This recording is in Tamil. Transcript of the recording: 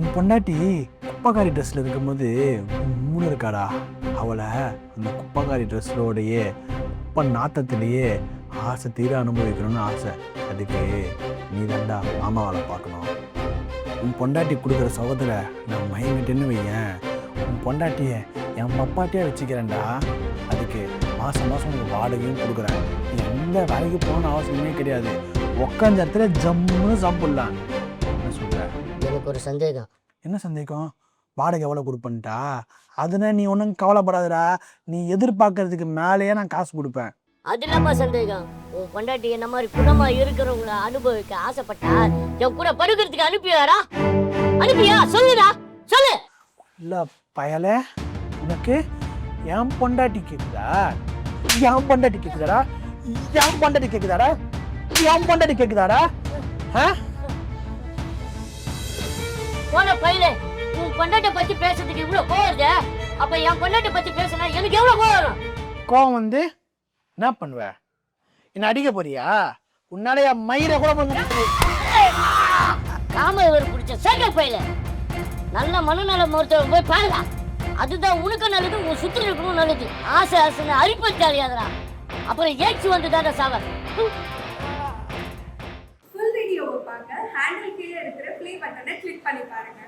உன் பொண்டாட்டி குப்பக்காரி ட்ரெஸ்ல இருக்கும்போது மூணு இருக்காடா அவளை அந்த குப்பக்காரி ட்ரெஸ்ஸோடையே குப்பை நாத்தத்திலேயே ஆசை தீர அனுபவிக்கணும்னு ஆசை. அதுக்கு நீ தாண்டா மாமாவால் பார்க்கணும். உன் பொண்டாட்டி கொடுக்குற சுகத்தில் நான் மயங்கிட்டேன்னு வையேன். உன் பொண்டாட்டியை என் பப்பாட்டியே வச்சுக்கிறேன்டா. அதுக்கு மாதம் மாதம் உனக்கு வாடகையும் கொடுக்குறேன். எந்த வேலைக்கு போகணும்னு அவசியமே கிடையாது. உட்காந்த இடத்துல ஜம்முன்னு சாப்பிட்லாம். என்ன சொல்கிற எனக்கு ஒரு சந்தேகம். என்ன சந்தேகம்? வாடகை எவ்வளோ கொடுப்பேன்ட்டா? அதுனா நீ ஒன்றும் கவலைப்படாதடா. நீ எதிர்பார்க்கறதுக்கு மேலேயே நான் காசு கொடுப்பேன். அது இல்லாம சந்தேகம்? உன் பொண்டாட்டி என்ன மாதிரி குணமா இருக்கிறவங்கள அனுபவிக்க ஆசைப்பட்டா என் கூட படுக்கிறதுக்கு அனுப்பியாரா அனுப்பியா? சொல்லுடா. சொல்லு. இல்லை பயலே உனக்கு என் பொண்டாட்டி கேட்குதா என் பொண்டாட்டி கேட்குதாடா என் பொண்டாட்டி கேட்குதாடா என் பொண்டாட்டி கேட்குதாடா ஆ? போன பையலே உன் பொண்டாட்டை பத்தி பேசுறதுக்கு இவ்வளவு கோவம் வருதே? அப்ப என் பொண்டாட்டை பத்தி பேசினா எனக்கு எவ்வளவு கோவம் கோவம் வந்து என்ன பண்ணுவ? என்ன அடிக்க போறியா? உன்னால என் மயிரை கூட பண்ண காம இவர் பிடிச்ச சேட்டை பையல நல்ல மனநல மருத்துவம் போய் பாருங்க அதுதான் உனக்கு நல்லது உன் சுத்தி இருக்கணும் நல்லது. ஆசை ஆசைன்னு அரிப்பத்தி அறியாதடா அப்புறம் ஏச்சு வந்து தானே சாவ கிளிக் பண்ணி பாருங்க.